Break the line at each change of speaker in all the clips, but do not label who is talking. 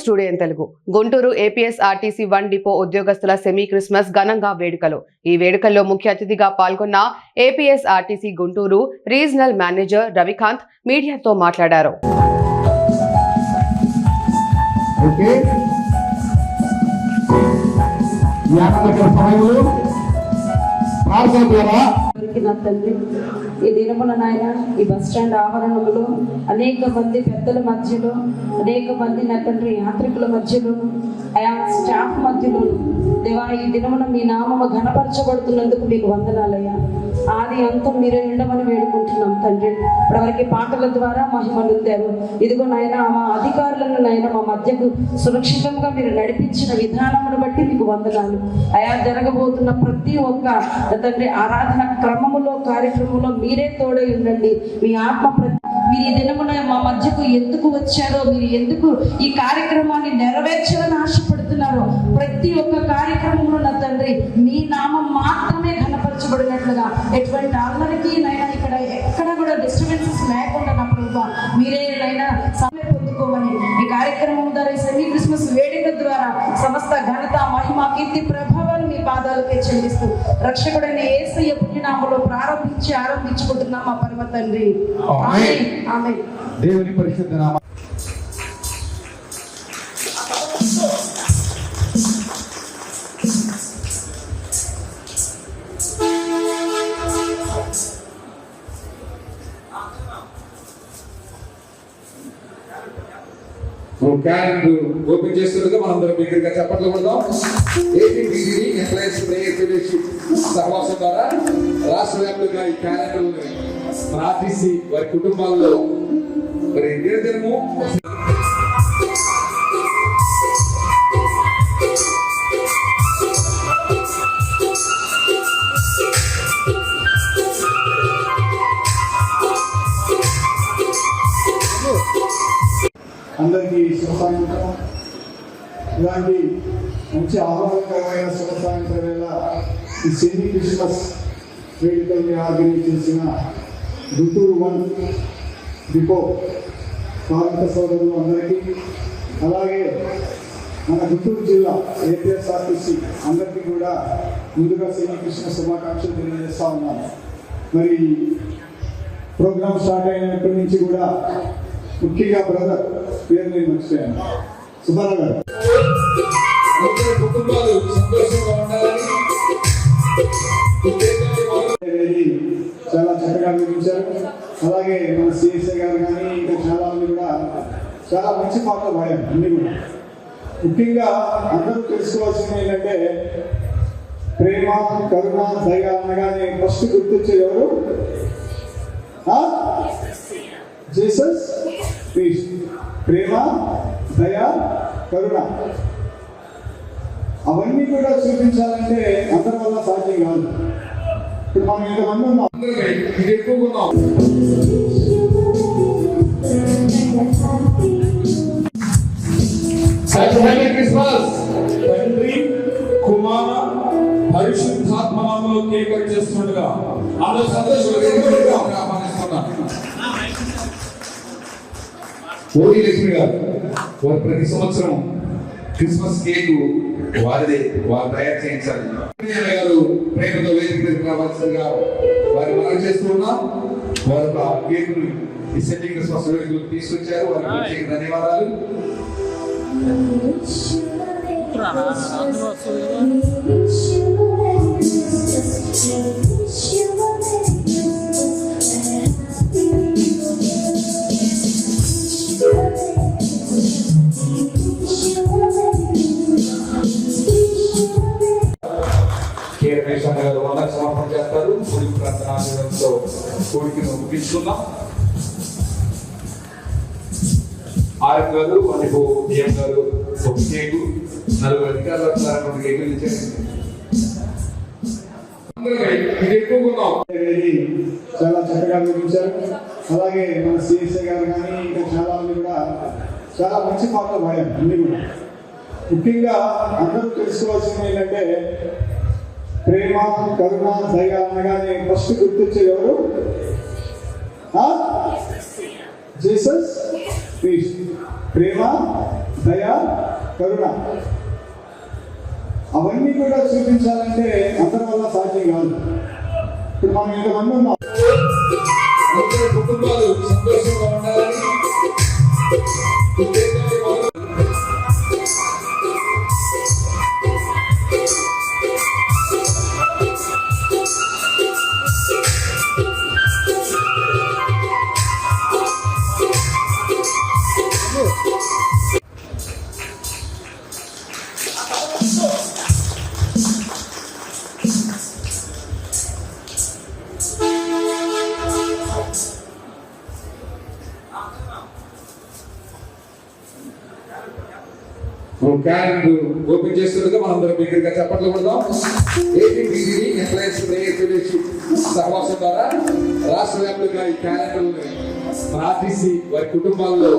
Studio Telugu. Guntur APS RTC one depot ఉద్యోగస్తుల semi Christmas ఘనంగా వేడుకలు. ఈ వేడుకల్లో ముఖ్య అతిథిగా పాల్గొన్న APS RTC Guntur regional manager Ravikanth మీడియాతో మాట్లాడారు.
నా ఈ దినమున నాయన ఈ బస్ స్టాండ్ ఆవరణములో అనేక మంది పెద్దల మధ్యలో అనేక మంది నా తండ్రి యాత్రికుల మధ్యలో ఆయా స్టాఫ్ మధ్యలో దేవా ఈ దినమున మీ నామము ఘనపరచబడుతున్నందుకు మీకు వందనాలయ్యా. ఆది అంతం మీరే ఉండమని వేడుకుంటున్నాం తండ్రి. ఇప్పటివరకు పాటల ద్వారా మహిమనుందారు ఇదిగో నాయన మా అధికారులను నాయన మా మధ్యకు సురక్షితంగా మీరు నడిపించిన విధానమును బట్టి మీకు వందనాలు. అయా జరగబోతున్న ప్రతి ఒక్క తండ్రి ఆరాధన క్రమములో కార్యక్రమంలో మీరే తోడై ఉండండి. మీ ఆత్మ ప్రతి మీరు ఈ దినమున మా మధ్యకు ఎందుకు వచ్చారో మీరు ఎందుకు ఈ కార్యక్రమాన్ని నెరవేర్చాలని ఆశపడుతున్నారో ప్రతి ఒక్క ఎటువంటి అల్లరికి నైనా ఇక్కడ ఎక్కడ కూడా డిస్టర్బెన్సెస్ లేకుండా నా ప్రభు మీరే నైనా సమయం పొందుకోమని ఈ కార్యక్రమం ద్వారా ఈ సెమీ క్రిస్మస్ వేడుక ద్వారా సమస్త ఘనత మహిమ కీర్తి ప్రభావాలు మీ పాదాలకే చెల్లిస్తూ రక్షకుడైన ఏసయ్య పుణ్యనామలో ప్రారంభించి ఆరంభించుకుంటున్నాం మా తండ్రి. ఆమె
దేవుని పరిశుద్ధ నామ క్యాలెండర్ ఓపెన్ చేస్తుండగా మనందరం బిగ్గరగా చెప్పట్లు కొడదాం. ఏబిసిడి ఎంప్లాయీస్ ప్రేయర్ ఫెలోషిప్ సహవాసం ద్వారా రాష్ట్ర వ్యాప్తంగా ఈ క్యాలెండర్ మన ఆర్టీసీ వారి కుటుంబాల్లో మరి దినదినము
ఇలాంటి మంచి ఆహ్లాదకరమైన శుభ సాయంత్రం వేళ ఈ సెమీ క్రిస్మస్ వేడుకల్ని ఆర్గనైజ్ చేసిన గుంటూరు వన్ డిపో కార్మిక సోదరులు అందరికీ అలాగే మన గుంటూరు జిల్లా ఏపీఎస్ఆర్టీసీ అందరికీ కూడా ముందుగా సిడ్నీ క్రిస్మస్ శుభాకాంక్షలు తెలియజేస్తా ఉన్నాను. మరి ప్రోగ్రామ్ స్టార్ట్ అయినప్పటి నుంచి కూడా ముఖ్యంగా బ్రదర్ పేరు నేను మర్చిపోయాను. సుబ్బారావు గారు.
అందరి కుటుంబాలు సంతోషంగా ఉండాలని
చాలా చక్కగా వివరించారు అలాగే మన సిఎస్ఐ గారు కానీ ఇంకా చాలా మంది కూడా చాలా మంచి పాటలు పాడారు అన్ని కూడా. ముఖ్యంగా అందరూ తెలుసుకోవాల్సింది ఏంటంటే ప్రేమ కరుణ దయ అనగానే ఫస్ట్ గుర్తొచ్చేది ఎవరు? జీసస్ ప్రేమ దయ కరుణ. అవన్నీ కూడా చూపించాలంటే అందరి వల్ల సాధ్యం కాదు. ఇప్పుడు మనం ఇంతమంది ఉన్నాం?
అందరూ ఇది ఎక్కువగా ఉన్నాం. క్రిస్మస్
తండ్రి కుమార చేస్తుండగా
అందరూ సంతోషంగా ఆహ్వానిస్తున్నాను ఓడి లక్ష్మి గారు వారు ప్రతి సంవత్సరం క్రిస్మస్ కేక్ వారిదే వారు తయారు చేయించాలి. గారు ప్రేమతో వేదిక మీదకి రావాల్సిందిగా వారి మనం చేస్తూ ఉన్నాం. వారు ఆ కేక్ ఈ సెంటి క్రిస్మస్ తీసుకొచ్చారు. వారికి ప్రత్యేక ధన్యవాదాలు. కె కూడి ప్రార్థనాశయంతో కోరికను ఒప్పించుకుందాం ఆర్ఎం గారు మనకు డిఎం గారు ఒక కేకు నలుగురు అధికారులు వస్తారు రెండు కేకులు ఇచ్చారు
చాలా చక్కగా వివరించారు. అలాగే మన సిఎస్ఏ గారు కానీ ఇంకా చాలా మంది కూడా చాలా మంచి పాటలు పాడారు. అన్ని కూడా. ముఖ్యంగా అందరూ తెలుసుకోవాల్సింది ఏంటంటే ప్రేమ కరుణ దయ అనగానే ఫస్ట్ గుర్తొచ్చేది ఎవరు జీసస్ క్రీస్తు. ప్రేమ దయ కరుణ. అవన్నీ కూడా చూపించాలంటే అందరి వల్ల సాధ్యం కాదు. ఇప్పుడు మనం ఇంతమంది ఉన్నాం?
కుటుంబాలు సంతోషంగా ఉండాలని. ఓపెన్ చేస్తుండగా మనం అందరం బిగ్గరగా చప్పట్లు కొడదాం. ఏపీబీసీని ఎంప్లాయీస్ సహవాసం ద్వారా రాష్ట్ర వ్యాప్తంగా ఈ ఆర్టీసీ వారి కుటుంబాల్లో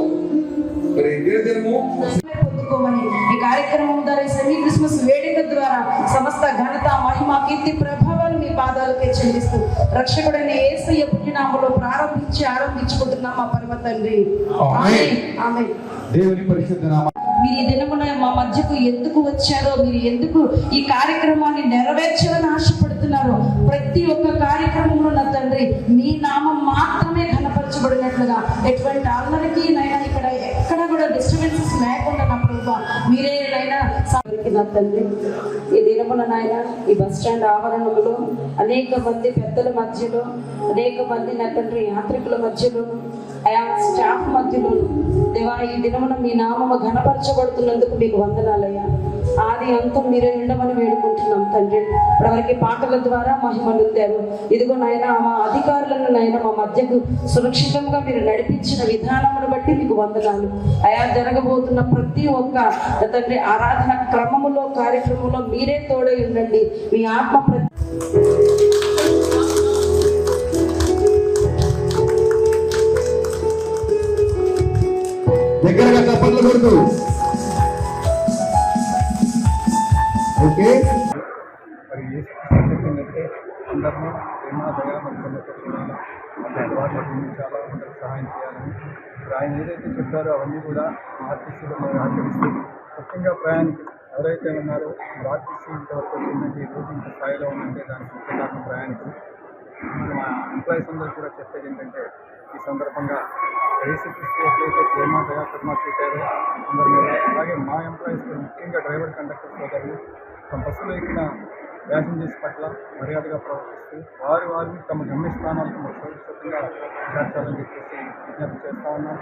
మరి
ఈ కార్యక్రమం ద్వారా సెమీ క్రిస్మస్ వేడుక ద్వారా సమస్త ఘనత మహిమ కీర్తి ప్రభావాలు మీ పాదాలకే చెల్లిస్తూ రక్షకుడైన ఏసయ్య పుణ్యనామలో ప్రారంభించి ఆరంభించుకుంటున్నాం మా పరమ తండ్రి. ఆమె
దేవుని పరిశుద్ధ నామ.
మీరు ఈ దినమున మా మధ్యకు ఎందుకు వచ్చారో మీరు ఎందుకు ఈ కార్యక్రమాన్ని నెరవేర్చాలని ఆశపడుతున్నారో ప్రతి ఒక్క కార్యక్రమంలో నా తండ్రి మీ నామం మాత్రమే కనపరచబడినట్లుగా ఎటువంటి అల్లరికి నైనా ఇక్కడ ఎక్కడ కూడా డిస్టర్బెన్సెస్ లేకుండా నా ప్రభు మీరే నైనా నా తండ్రి. ఈ దినమున నాయన ఈ బస్ స్టాండ్ ఆవరణంలో అనేక మంది పెద్దల మధ్యలో అనేక మంది నా తండ్రి యాత్రికుల మధ్యలో ఆయా స్టాఫ్ మధ్యలో దేవా ఈ దినమున మీ నామము ఘనపరచబడుతున్నందుకు మీకు వందనాలయ్యా. ఆది అంతం మీరే ఉండమని వేడుకుంటున్నాం తండ్రి. ఇప్పటివరకు పాటల ద్వారా మహిమ ఇదిగో నాయన మా అధికారులను నాయన మా మధ్యకు సురక్షితంగా మీరు నడిపించిన విధానమును బట్టి మీకు వందనాలు. అయా జరగబోతున్న ప్రతి ఒక్క తండ్రి ఆరాధన క్రమములో కార్యక్రమంలో మీరే తోడై ఉండండి. మీ ఆత్మ ప్రతి
దగ్గరగా చప్పట్లు కొడుతూ. ఓకే?
మరి చెప్పిందంటే అందరినీ ప్రేమ దయ చూడాలి. మరి అలవాట్లు అందరికి సహాయం చేయాలని. ఆయన ఏదైతే చెప్పారో అవన్నీ కూడా ఆర్టీసీలో మరి ఆచరిస్తూ ముఖ్యంగా ప్రయాణం ఎవరైతే ఉన్నారో ఆర్టీసీ ఇంతవరకు వచ్చిందంటే ఈ రోజు ఇంత స్థాయిలో ఉందంటే దానికి ముఖ్య కారణం ప్రయాణికులు. మా ఎంప్లాయీస్ అందరూ కూడా చెప్పేది ఏంటంటే ఈ సందర్భంగా యేసుక్రీస్తు ఎట్లయితే ప్రేమ దయాకర్మ కరుణ చూపారో అందరి మీద అలాగే మా ఎంప్లాయీస్ కూడా ముఖ్యంగా డ్రైవర్ కండక్టర్ సోదరులు తమ బస్సులో ఎక్కిన ప్యాసింజర్స్ పట్ల మర్యాదగా ప్రవర్తిస్తూ వారి వారిని తమ గమ్యస్థానాలకు సురక్షితంగా చేర్చాలని చెప్పేసి విజ్ఞప్తి చేస్తా ఉన్నాను.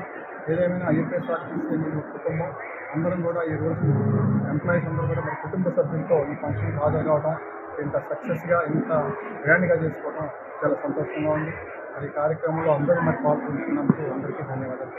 ఏదేమైనా ఐఎఫ్ఎస్ఆర్టీసీ అనేది ఒక కుటుంబం అందరం కూడా ఈ రోజు ఎంప్లాయీస్ అందరూ కూడా మా కుటుంబ సభ్యులతో ఈ ఫంక్షన్ హాజరు కావడం ఇంత సక్సెస్గా ఇంత గ్రాండ్గా చేసుకోవడం చాలా సంతోషంగా ఉంది. మరి కార్యక్రమంలో అందరూ మరి పాల్గొంటున్నందుకు అందరికీ ధన్యవాదాలు